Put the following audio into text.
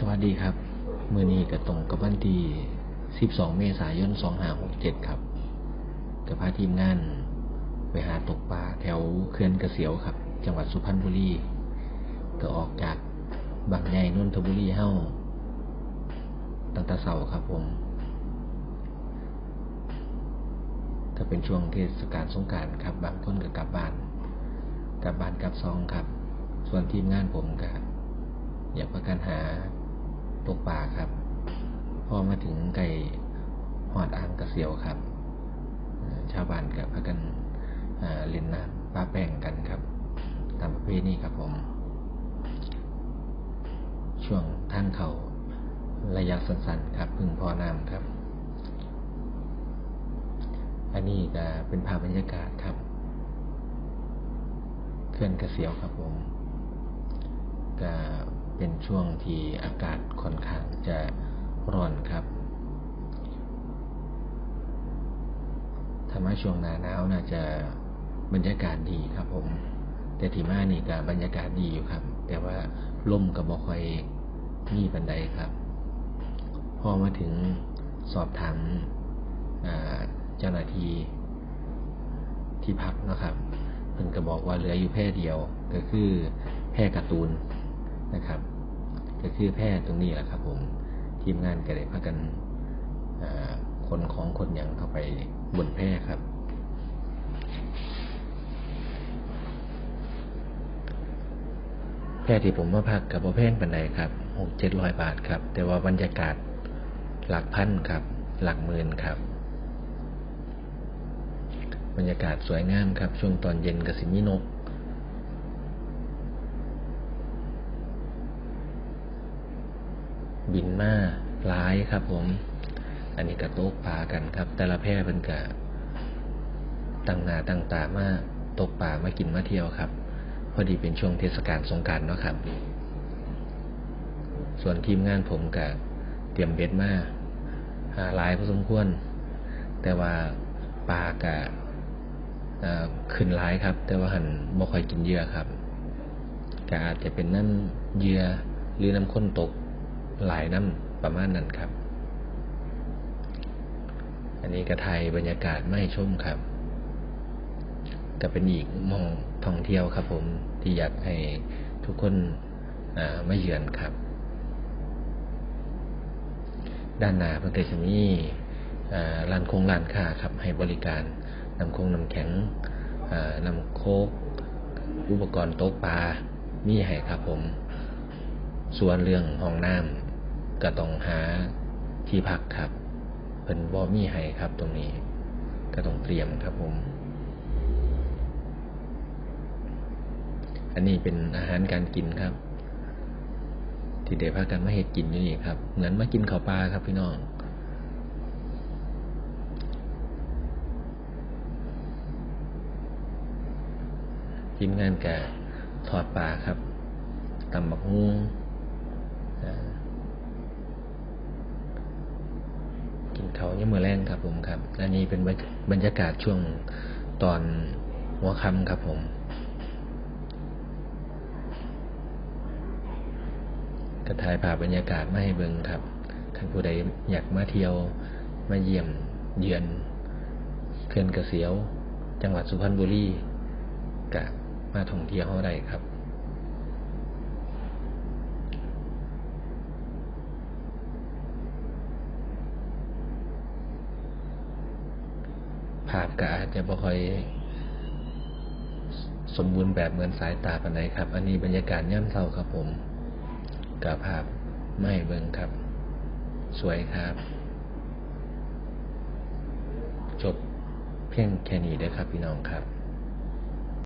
สวัสดีครับ มือนี้ก็ตรงกับวันที่ 12 เมษายน 2567 ครับกับพาทีมงานไปหาตกปลาแถวเขื่อนกระเสียวครับ จังหวัดสุพรรณบุรี ก็ออกจากบางใหญ่นนทบุรีเฮ้าตั้งแต่เสาร์ครับผมถ้าเป็นช่วงเทศกาลสงกรารครับ บางคนก็กลับบ้าน กลับบ้านกลับซองครับ ส่วนทีมงานผมก็อยากประกันหา ตกปลาครับ พอมาถึงไก่หอดอ่างกระเสียวครับ ชาวบ้านกับพากันเล่นน้ำปลาแป้งกันครับ ตามประเพณีครับผม ช่วงท่างเขาระยะสั้นๆครับ พึ่งพอน้ำครับ อันนี้ก็เป็นภาพบรรยากาศครับเขื่อนกระเสียวครับผม เป็นช่วงที่อากาศค่อนข้างจะร้อนครับถ้ามาช่วงหน้าหนาวน่าจะบรรยากาศดีครับผม แต่ที่มานี่ก็บรรยากาศดีอยู่ครับ แต่ว่าลมก็บ่ค่อยมีบันไดครับ พอมาถึงสอบถามเจ้าหน้าที่ที่พักนะครับเพิ่นก็บอกว่าเหลืออยู่แพร่เดียวก็คือแพร่การ์ตูน นะครับ ก็คือแพร่ตรงนี้แหละครับ ผมทีมงานก็ได้พากันคนของคนอย่างเข้าไปบนแพร่ครับ แพร่ที่ผมมาพักกับบ่แพงปันใดครับหกเจ็ดร้อยบาทครับ แต่ว่าบรรยากาศหลักพันครับ หลักหมื่นครับ บรรยากาศสวยงามครับ ช่วงตอนเย็นกับสิมีนก บินมาหลายครับ ผม อันนี้กระโตกปลากันครับ แต่ละแพร่เป็นกะตั้งนาตั้งตามาตกปลามากินมาเที่ยวครับ พอดีเป็นช่วงเทศกาลสงการเนาะครับ ส่วนทีมงานผมกะเตรียมเบ็ดมาหาหลายพอสมควร แต่ว่าปลากะขึ้นหลายครับ แต่ว่าหันบ่ค่อยกินเหยื่อครับก็อาจจะเป็นน้ำเหยื่อหรือน้ำข้นตก หลายน้ำประมาณนั้นครับ อันนี้ก็ไทยบรรยากาศไม่ชุ่มครับก็เป็นอีกมองท่องเที่ยวครับ ผมที่อยากให้ทุกคนมาเยือนครับ ด้านหน้าเพิ่นก็จะมีอ่าร้านคงร้านค้าครับ ให้บริการนำคงนำแข็งนำโคก อุปกรณ์โต๊ะปลามีให้ครับผม ส่วนเรื่องห้องน้ำ ก็ต้องหาที่พักครับ เพิ่นบ่มีให้ครับตรงนี้ ก็ต้องเตรียมครับผม อันนี้เป็นอาหารการกินครับ ที่เดี๋ยวพากันมาเห็ดกินอยู่นี่ครับ เหมือนมากินข้าวปลาครับพี่น้องทีมงานแกทอดปลาครับตำบักฮุ้งอ่ากิน เขาเนี่ยมือแรงครับผมครับ อันนี้เป็นบรรยากาศช่วงตอนหัวค่ำครับผมกระถ่ายภาพบรรยากาศมาให้เบิงครับท่านผู้ใดอยากมาเที่ยวมาเยี่ยมเยือนเขื่อนกระเสียว จังหวัดสุพรรณบุรีกะมาท่องเที่ยวเฮาได้ครับ ภาพก็อาจจะบ่ค่อยสมบูรณ์แบบเหมือนสายตาปานใดครับ อันนี้บรรยากาศย่ำเศร้าครับผมกับภาพไม่เบิ่งครับ สวยครับ จบเพียงแค่นี้เด้อครับพี่น้องครับ